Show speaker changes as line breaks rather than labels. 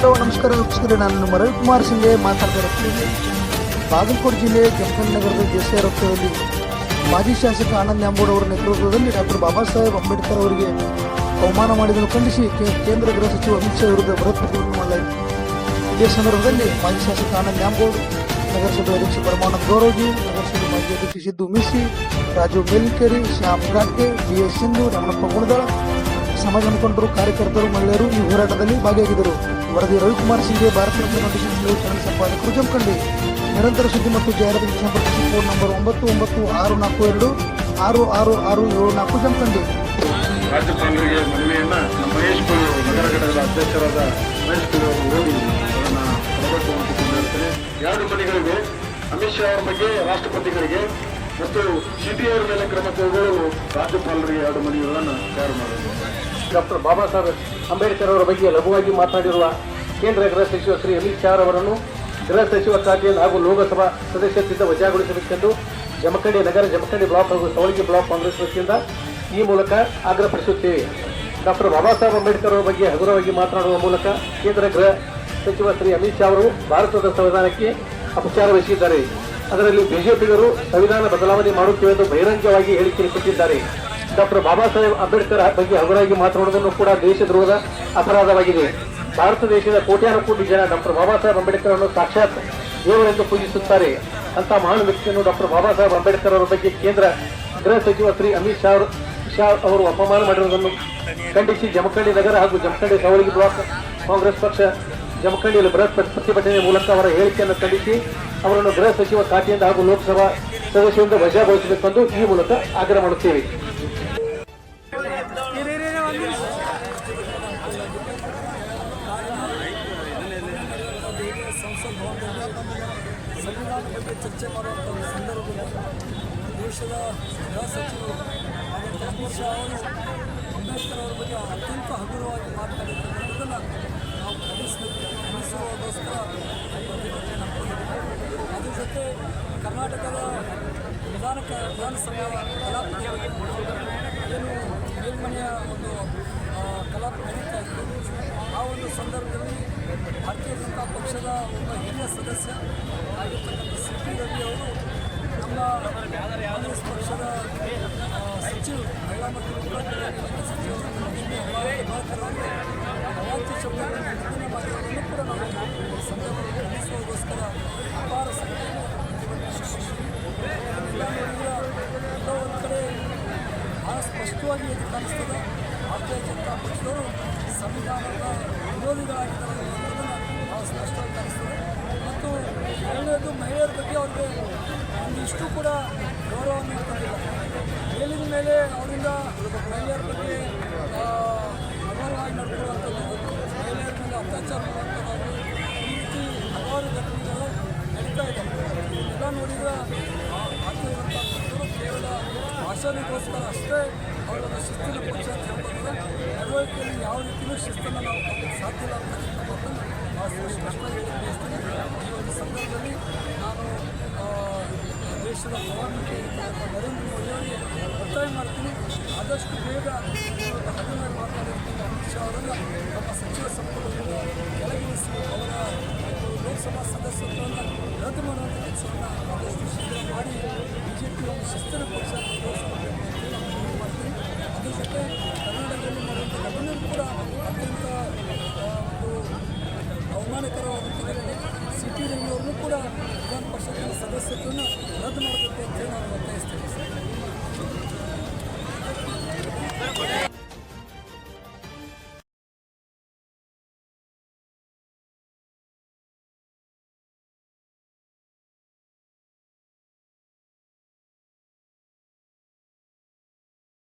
Hello, ನಮಸ್ಕಾರ ವೀಕ್ಷಕರೇ, ನಾನು ರವಿಕುಮಾರ್ ಸಿಂಗೆ ಮಾತಾಡ್ತಾ ಇರುತ್ತೇನೆ ಬಾಗಲಕೋಟೆ ಜಿಲ್ಲೆ ಕೆಂಪನ ನಗರದ ದೇಸಾಯಿ ರಸ್ತೆಯಲ್ಲಿ ಮಾಜಿ ಶಾಸಕ ಆನಂದ್ ನ್ಯಾಂಬೋಡ್ ಅವರ ನೇತೃತ್ವದಲ್ಲಿ ಡಾಕ್ಟರ್ ಬಾಬಾ ಸಾಹೇಬ್ ಅಂಬೇಡ್ಕರ್ ಅವರಿಗೆ ಅವಮಾನ ಮಾಡಿದನ್ನು ಖಂಡಿಸಿ ಕೇಂದ್ರ ಗೃಹ ಸಚಿವ ಅಮಿತ್ ಶಾ ವಿರುದ್ಧ ಬೃಹತ್ ಪ್ರತಿಭಟನೆ ಮಾಡಲಾಯಿತು. ಇದೇ ಸಂದರ್ಭದಲ್ಲಿ ಮಾಜಿ ಶಾಸಕ ಆನಂದ್ ನ್ಯಾಂಬೋಡ್, ನಗರಸಭೆ ಅಧ್ಯಕ್ಷ ಪರಮಾನಂದ್ ಗೌರವಜಿ, ನಗರಸಭೆ ಮಾಜಿ ಅಧ್ಯಕ್ಷ ಸಿದ್ದು ಮಿಸಿ ರಾಜು ಮೇಲ್ಕೆರಿ, ಶ್ಯಾಮ್ ಘಾಟ್ಗೆ ಬಿ ಎಸ್ ಸಿಂಧು, ರಮಣಪ್ಪ ಗುಣದಾಳ ಸಮಾಜ ಮುಖಂಡರು, ಕಾರ್ಯಕರ್ತರು, ಮಹಿಳೆಯರು ಈ ಹೋರಾಟದಲ್ಲಿ ಭಾಗಿಯಾಗಿದ್ದರು. ವರದಿ ರವಿಕುಮಾರ್ ಸಿಂಗ್ಗೆ ಭಾರತ ಚಾನೆಲ್ ಸಂಪಾದಕರು ಜಮಖಂಡಿ ನಿರಂತರ ಸುದ್ದಿ ಮತ್ತು ಜಾಹೀರಾತಿಗೆ ಸಂಪರ್ಕಿಸಿ ಫೋನ್ ನಂಬರ್ ಒಂಬತ್ತು ಒಂಬತ್ತು ಆರು ನಾಲ್ಕು ಎರಡು ಆರು ಆರು ಆರು ಏಳು ನಾಲ್ಕು ಜಮಖಂಡಿ
ರಾಜ್ಯಪಾಲರಿಗೆ ಮನವಿಯನ್ನ ಮಹೇಶ್ ನಗರ ಘಟಕದ ಅಧ್ಯಕ್ಷರಾದ ಮಹೇಶ್ ಕುಳಿ ಅವರು ಎರಡು ಅಮಿತ್ ಶಾ ಅವರ ಬಗ್ಗೆ ರಾಷ್ಟ್ರಪತಿಗಳಿಗೆ ಮತ್ತು ಸಿಟಿ ಅವರ ಮೇಲೆ ಕ್ರಮ ಕೈಗೊಳ್ಳಲು ರಾಜ್ಯಪಾಲರಿಗೆ ಎರಡು ಮನೆಗಳನ್ನು ತಯಾರು ಮಾಡಬೇಕು
ಡಾಕ್ಟರ್ ಬಾಬಾ ಸಾಹೇಬ್ ಅಂಬೇಡ್ಕರ್ ಅವರ ಬಗ್ಗೆ ಲಘುವಾಗಿ ಮಾತನಾಡಿರುವ ಕೇಂದ್ರ ಗೃಹ ಸಚಿವ ಶ್ರೀ ಅಮಿತ್ ಶಾ ಅವರನ್ನು ಗೃಹ ಸಚಿವ ಖಾತೆಯನ್ನು ಹಾಗೂ ಲೋಕಸಭಾ ಸದಸ್ಯತ್ವದಿಂದ ವಜಾಗೊಳಿಸಬೇಕೆಂದು ಜಮಖಂಡಿ ನಗರ, ಜಮಖಂಡಿ ಬ್ಲಾಕ್ ಹಾಗೂ ಸವಳಗಿ ಬ್ಲಾಕ್ ಕಾಂಗ್ರೆಸ್ ವತಿಯಿಂದ ಈ ಮೂಲಕ ಆಗ್ರಹಪಡಿಸುತ್ತೇವೆ ಡಾಕ್ಟರ್ ಬಾಬಾ ಸಾಹೇಬ್ ಅಂಬೇಡ್ಕರ್ ಅವರ ಬಗ್ಗೆ ಹಗುರವಾಗಿ ಮಾತನಾಡುವ ಮೂಲಕ ಕೇಂದ್ರ ಗೃಹ ಸಚಿವ ಶ್ರೀ ಅಮಿತ್ ಶಾ ಅವರು ಭಾರತದ ಸಂವಿಧಾನಕ್ಕೆ ಅಪಚಾರವೆಸಗಿದ್ದಾರೆ ಅದರಲ್ಲಿ ಬಿಜೆಪಿಗರು ಸಂವಿಧಾನ ಬದಲಾವಣೆ ಮಾಡುತ್ತೇವೆ ಎಂದು ಬಹಿರಂಗವಾಗಿ ಹೇಳಿಕೆ ಕೊಟ್ಟಿದ್ದಾರೆ. ಡಾಕ್ಟರ್ ಬಾಬಾ ಸಾಹೇಬ್ ಅಂಬೇಡ್ಕರ್ ಬಗ್ಗೆ ಹಗುರಾಗಿ ಮಾತನಾಡುವುದನ್ನು ಕೂಡ ದೇಶದ್ರೋಹದ ಅಪರಾಧವಾಗಿದೆ. ಭಾರತ ದೇಶದ ಕೋಟ್ಯಾನು ಕೋಟಿ ಜನ ಡಾಕ್ಟರ್ ಬಾಬಾ ಸಾಹೇಬ್ ಅಂಬೇಡ್ಕರ್ ಅನ್ನು ಸಾಕ್ಷಾತ್ ದೇವರೆಂದು ಪೂಜಿಸುತ್ತಾರೆ. ಅಂತ ಮಹಾನ್ ವ್ಯಕ್ತಿಯನ್ನು ಡಾಕ್ಟರ್ ಬಾಬಾ ಸಾಹೇಬ್ ಅಂಬೇಡ್ಕರ್ ಅವರ ಬಗ್ಗೆ ಕೇಂದ್ರ ಗೃಹ ಸಚಿವ ಶ್ರೀ ಅಮಿತ್ ಶಾ ಶಾ ಅವರು ಅಪಮಾನ ಮಾಡಿರುವುದನ್ನು ಖಂಡಿಸಿ ಜಮಖಂಡಿ ನಗರ ಹಾಗೂ ಜಮಖಂಡಿ ಸವಳಗಿ ಬ್ಲಾಕ್ ಕಾಂಗ್ರೆಸ್ ಪಕ್ಷ ಜಮಖಂಡಿಯಲ್ಲಿ ಬೃಹತ್ ಪ್ರತಿಭಟನೆ ಮೂಲಕ ಅವರ ಹೇಳಿಕೆಯನ್ನು ಖಂಡಿಸಿ ಅವರನ್ನು ಗೃಹ ಸಚಿವ ಖಾತೆಯಿಂದ ಹಾಗೂ ಲೋಕಸಭಾ ಸದಸ್ಯರಿಂದ ವಜಾಗೊಳಿಸಬೇಕೆಂದು ಈ ಮೂಲಕ ಆಗ್ರಹ ಮಾಡುತ್ತೇವೆ.
ಸಂವಿಧಾನ ಬಗ್ಗೆ ಚರ್ಚೆ ಮಾಡುವಂಥ ಒಂದು ಸಂದರ್ಭದಲ್ಲಿ ದೇಶದ ಗೃಹ ಸಚಿವರು ಆದಂಥ ಅಮಿತ್ ಶಾ ಅವರು ಅಂಬೇಡ್ಕರ್ ಅವರ ಬಗ್ಗೆ ಅತ್ಯಂತ ಹಗುರವಾಗಿ ಮಾತನಾಡಿದ್ದಾರೆ. ಅನ್ನೋದನ್ನು ನಾವು ಖಂಡಿಸಬೇಕು. ಖಂಡಿಸುವುದಕ್ಕೋಸ್ಕರ ಪ್ರತಿಭಟನೆ ಮಾಡ್ಕೊಂಡಿದ್ದೀವಿ ಅದ್ರ ಜೊತೆ ಕರ್ನಾಟಕದ ವಿಧಾನ ವಿಧಾನಸಭೆಯ ಕಲಾಪದ ಏನು ಮೇಲ್ಮನೆಯ ಒಂದು ಕಲಾಪ ನಡೀತಾ ಇತ್ತು ಆ ಒಂದು ಸಂದರ್ಭದಲ್ಲಿ ಭಾರತೀಯ ಜನತಾ ಪಕ್ಷದ ಒಬ್ಬ ಹಿರಿಯ ಸದಸ್ಯ ಆಗಿರ್ತಕ್ಕಂಥ ಸಿ ಟಿ ರವಿ ಅವರು ನಮ್ಮ ಕಾಂಗ್ರೆಸ್ ಪಕ್ಷದ ಸಚಿವ ಮಹಿಳಾ ಮತ್ತು ಮಕ್ಕಳ ಸಚಿವರನ್ನು ಸಚಿವರು ಲಕ್ಷ್ಮೀ ಹೆಬ್ಬಾಳ್ಕರ್ ಅವರು ಅವಾಚ್ಯ ಶಬ್ದಗಳನ್ನು ನಿಂದನೆ ಮಾಡಿರುವುದನ್ನು ಕೂಡ ನಾವು ಸಂದರ್ಭದಲ್ಲಿ ಖಂಡಿಸುವುದಕ್ಕೋಸ್ಕರ ಅಪಾರ ಸಂಖ್ಯೆಯನ್ನು ಒಂದು ಕಡೆ ಭಾಳ ಸ್ಪಷ್ಟವಾಗಿ ಕಾಣಿಸ್ತದೆ. ಭಾರತೀಯ ಜನತಾ ಪಕ್ಷದವರು ಸಂವಿಧಾನದ ವಿರೋಧಿಗಳಾಗಿದ್ದಾರೆ. ಸ್ಪಷ್ಟವಾಗಿ ಕಾಣಿಸ್ತದೆ ಮತ್ತು ಎರಡನೇದು ಮಹಿಳೆಯರ ಬಗ್ಗೆ ಅವ್ರಿಗೆ ಒಂದಿಷ್ಟು ಕೂಡ ಗೌರವವನ್ನು ಇರ್ತದಿಲ್ಲ ಮೇಲಿನ ಮೇಲೆ ಅವರಿಂದ ಮಹಿಳೆಯರ ಬಗ್ಗೆ ಆ, ಅಗೌರವವಾಗಿ ನಡ್ಕೊಳ್ಳುವಂಥದ್ದು ಮಹಿಳೆಯರ ಮೇಲೆ ಅತ್ಯಾಚಾರ ಮಾಡುವಂಥದ್ದು ಈ ರೀತಿ ಹಲವಾರು ಘಟನೆಗಳು ನಡೀತಾ ಇದೆ ಎಲ್ಲ ನೋಡಿದರೆ ಆ ಭಾರತೀಯ ಕೇವಲ ಭಾಷಣಕ್ಕೋಸ್ಕರ ಅಷ್ಟೇ ಅವರನ್ನು ಶಿಸ್ತಿನ ಪಕ್ಷ ಅಂತ ಹೇಳ್ತಾರೆ ನಡವಳಿಕೆಯಲ್ಲಿ ಯಾವ ರೀತಿಯೂ ಶಿಸ್ತನ್ನು ನಾವು ಸಾಧ್ಯ ಇಲ್ಲ ಸಂದರ್ಭದಲ್ಲಿ ನಾನು ದೇಶದ ಪ್ರಧಾನಮಂತ್ರಿ ನರೇಂದ್ರ ಮೋದಿ ಒತ್ತಾಯ ಮಾಡ್ತೀನಿ ಆದಷ್ಟು ಬೇಗ ಹದಿನಾರು ಮಾತನಾಡಿರ್ತೀನಿ ಅಮಿತ್ ಅವರನ್ನು ನಮ್ಮ ಸಚಿವ ಅವರ ಲೋಕಸಭಾ ಸದಸ್ಯತ್ವವನ್ನು ರದ್ದು ಮಾಡುವಂಥ ಕೆಲಸವನ್ನು ಆದಷ್ಟು ಶೀಘ್ರ ಮಾಡಿ